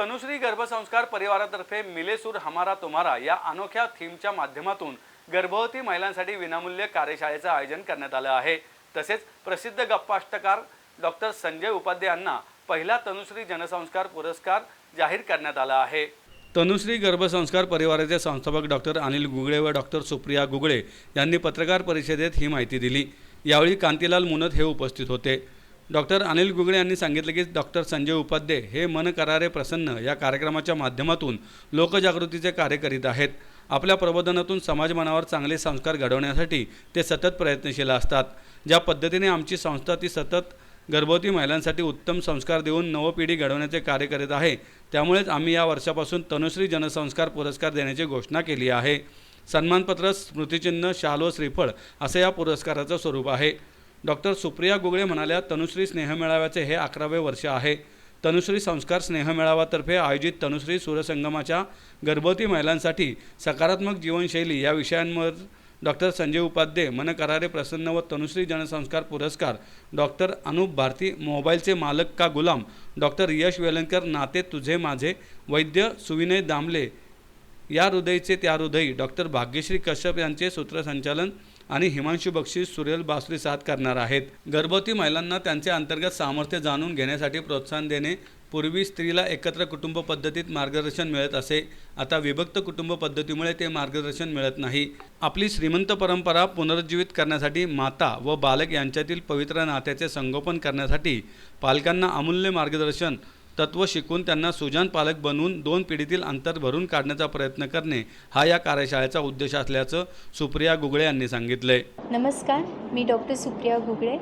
तनुश्री गर्भसंस्कार परिवारातर्फे मिलेसूर हमारा तुम्हारा या अनोख्या थीमच्या माध्यमातून गर्भवती महिलांसाठी विनामूल्य कार्यशाळेचं आयोजन करण्यात आलं आहे. तसेच प्रसिद्ध गप्पाष्टकार डॉक्टर संजय उपाध्ये यांना पहिला तनुश्री जनसंस्कार पुरस्कार जाहीर करण्यात आला आहे. तनुश्री गर्भसंस्कार परिवाराचे संस्थापक डॉक्टर अनिल गुगळे व डॉक्टर सुप्रिया गुगळे यांनी पत्रकार परिषदेत ही माहिती दिली. यावेळी कांतीलाल मुनत हे उपस्थित होते. डॉक्टर अनिल गुगळे यांनी सांगितले की डॉक्टर संजय उपाध्ये हे मन करारे प्रसन्न या कार्यक्रमाच्या माध्यमातून लोकजागृतीचे कार्य करीत आहेत. आपल्या प्रबोधनातून समाजमनावर चांगले संस्कार घडवण्यासाठी ते सतत प्रयत्नशील असतात. ज्या पद्धतीने आमची संस्था ती सतत गर्भवती महिलांसाठी उत्तम संस्कार देऊन नवपिढी घडवण्याचे कार्य करीत आहे त्यामुळेच आम्ही या वर्षापासून तनुश्री जनसंस्कार पुरस्कार देण्याची घोषणा केली आहे. सन्मानपत्र स्मृतिचिन्ह शाल व श्रीफळ असं या पुरस्काराचं स्वरूप आहे. डॉक्टर सुप्रिया गुगळे म्हणाल्या तनुश्री स्नेहमेळाव्याचे हे अकरावे वर्ष आहे. तनुश्री संस्कार स्नेहमेळावातर्फे आयोजित तनुश्री सूरसंगमाच्या गर्भवती महिलांसाठी सकारात्मक जीवनशैली या विषयांवर डॉक्टर संजय उपाध्ये मनकरारे प्रसन्न व तनुश्री जनसंस्कार पुरस्कार डॉक्टर अनुप भारती मोबाईलचे मालक का गुलाम डॉक्टर यश वेलणकर नाते तुझे माझे वैद्य सुविनय दामले या हृदयचे त्या हृदयी डॉक्टर भाग्यश्री कश्यप यांचे सूत्रसंचालन आणि हिमांशू बक्षीस सुरेल बासरी साथ करणार आहेत. गर्भवती महिलांना त्यांचे अंतर्गत सामर्थ्य जाणून घेण्यासाठी प्रोत्साहन देणे पूर्वी स्त्रीला एकत्र कुटुंब पद्धतीत मार्गदर्शन मिळत असे. आता विभक्त कुटुंब पद्धतीमुळे ते मार्गदर्शन मिळत नाही. आपली श्रीमंत परंपरा पुनरुज्जीवित करण्यासाठी माता व बालक यांच्यातील पवित्र नात्याचे संगोपन करण्यासाठी पालकांना अमूल्य मार्गदर्शन तत्व शिकून त्यांना सुजान पालक बनवून दोन पिढीतील अंतर भरून काढण्याचा प्रयत्न करणे हा या कार्यशाळेचा उद्देश असल्याचं सुप्रिया गुगळे यांनी सांगितलंय. नमस्कार मी डॉक्टर सुप्रिया गुगळे.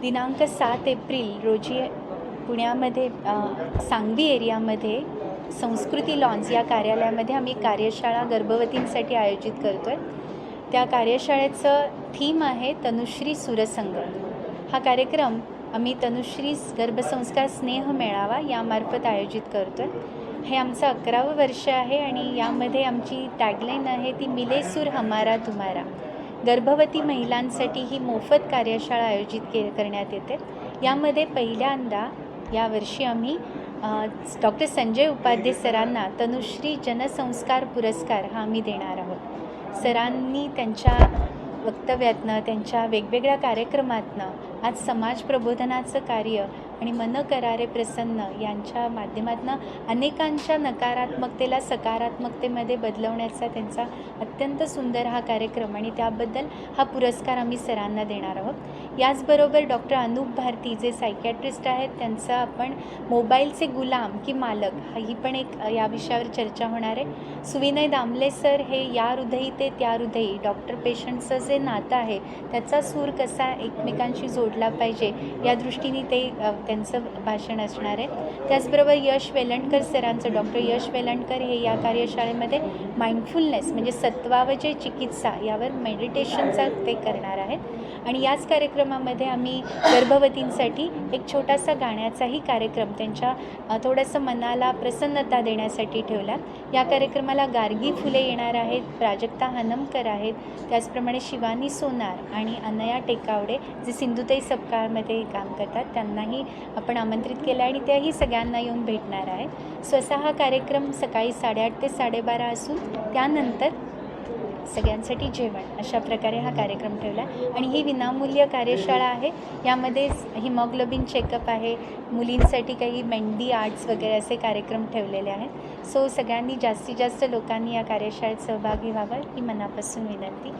दिनांक सात एप्रिल रोजी पुण्यामध्ये सांगवी एरियामध्ये संस्कृती लॉन्स या कार्यालयामध्ये आम्ही कार्यशाळा गर्भवतींसाठी आयोजित करतो आहे त्या कार्यशाळेचं थीम आहे तनुश्री सुरसंगम हा कार्यक्रम आम्ही तनुश्री गर्भसंस्कार स्नेह मेळावा यामार्फत आयोजित करतो आहे हे आमचं अकरावं वर्ष आहे आणि यामध्ये आमची टॅगलाईन आहे ती मिलेसूर हमारा तुम्हारा. गर्भवती महिलांसाठी ही मोफत कार्यशाळा आयोजित के करण्यात येते. यामध्ये पहिल्यांदा यावर्षी आम्ही डॉक्टर संजय उपाध्ये सरांना तनुश्री जनसंस्कार पुरस्कार हा आम्ही देणार आहोत. सरांनी त्यांच्या वक्तव्यातनं त्यांच्या वेगवेगळ्या कार्यक्रमातनं आज समाज प्रबोधनाचं कार्य आणि मन करारे प्रसन्न यांच्या माध्यमातून अनेकांच्या नकारात्मकतेला सकारात्मकतेमध्ये बदलवण्याचा त्यांचा अत्यंत सुंदर हा कार्यक्रम आणि त्याबद्दल हा पुरस्कार आम्ही सरांना देणार आहोत. याचबरोबर डॉक्टर अनूप भारती जे सायकॅट्रिस्ट आहेत त्यांचा आपण मोबाईलचे गुलाम की मालक हा ही पण एक या विषयावर चर्चा होणार आहे. सुविनय दामले सर हे या हृदयी ते त्या हृदयी डॉक्टर पेशंटचं जे नातं आहे त्याचा सूर कसा एकमेकांशी जोडला पाहिजे या दृष्टीने ते त्यांचं भाषण असणार आहे. त्याचबरोबर यश वेलणकर सरांचं डॉक्टर यश वेलणकर हे या कार्यशाळेमध्ये माइंडफुलनेस म्हणजे सत्वावजय चिकित्सा यावर मेडिटेशनचा ते करणार आहेत. आणि याच कार्यक्रमामध्ये आम्ही गर्भवतींसाठी एक छोटासा गाण्याचाही कार्यक्रम त्यांच्या थोडंसं मनाला प्रसन्नता देण्यासाठी ठेवला. या कार्यक्रमाला गार्गी फुले येणार आहेत प्राजक्ता हनमकर आहेत त्याचप्रमाणे शिवानी सोनार आणि अनया टेकावडे जे सिंधुताई सपकाळमध्ये काम करतात त्यांनाही आपण आमंत्रित केलं आणि त्याही सगळ्यांना येऊन भेटणार आहेत स्वसा हा कार्यक्रम सकाळी साडेआठ ते साडेबारा असून त्यानंतर सगळ्यांसाठी जेवण. अशा प्रकारे हा कार्यक्रम ठेवला. आहे आणि ही विनामूल्य कार्यशाळा आहे. यामध्ये हिमोग्लोबिन चेकअप आहे. मुलींसाठी काही मेंडी आर्ट्स वगैरे असे कार्यक्रम ठेवलेले आहेत. सो सगळ्यांनी जास्तीत जास्त लोकांनी या कार्यशाळेत सहभागी व्हावं ही मनापासून विनंती.